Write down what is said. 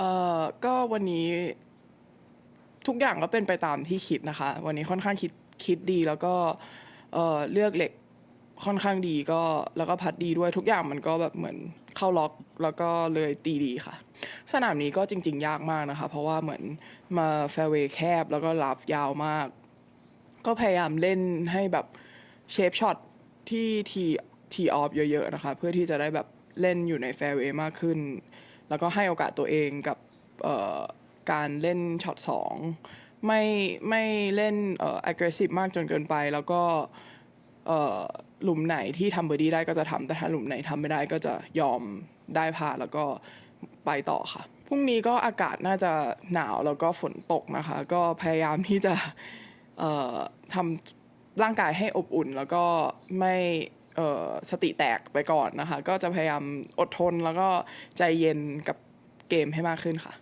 เอ่อก็วันนี้ทุกอย่างก็เป็นไปตามที่คิดนะคะ วันนี้ค่อนข้างคิดคิดดีแล้วก็เอ่อเลือกเหล็กค่อนข้างดีก็แล้วก็พัดดีด้วยทุกอย่างมันก็แบบเหมือนเข้าล็อกแล้วก็เลยตีดีค่ะ สนามนี้ก็จริง ๆ ยากมากนะคะ เพราะว่าเหมือนมาแฟเวย์แคบแล้วก็ลับยาวมาก ก็พยายามเล่นให้แบบเชฟช็อตที่ทีทีออฟเยอะๆนะคะ เพื่อที่จะได้แบบเล่นอยู่ในแฟเวย์มากขึ้น แล้วก็ให้โอกาสตัวเองกับการเล่นช็อตสองไม่ไม่เล่นเอ่อ aggressive มากจนเกินไป แล้วก็เอ่อหลุมไหนที่ทำเบอร์ดี้ได้ก็จะทำแต่ถ้าหลุมไหนทำไม่ได้ก็จะยอมได้พาแล้วก็ไปต่อค่ะพรุ่งนี้ก็อากาศน่าจะหนาวแล้วก็ฝนตกนะคะ ก็พยายามที่จะเอ่อทำร่างกายให้อบอุ่น แล้วก็ไม่ สติแตกไปก่อนนะคะ ก็จะพยายามอดทนแล้วก็ใจเย็นกับเกมให้มากขึ้นค่ะ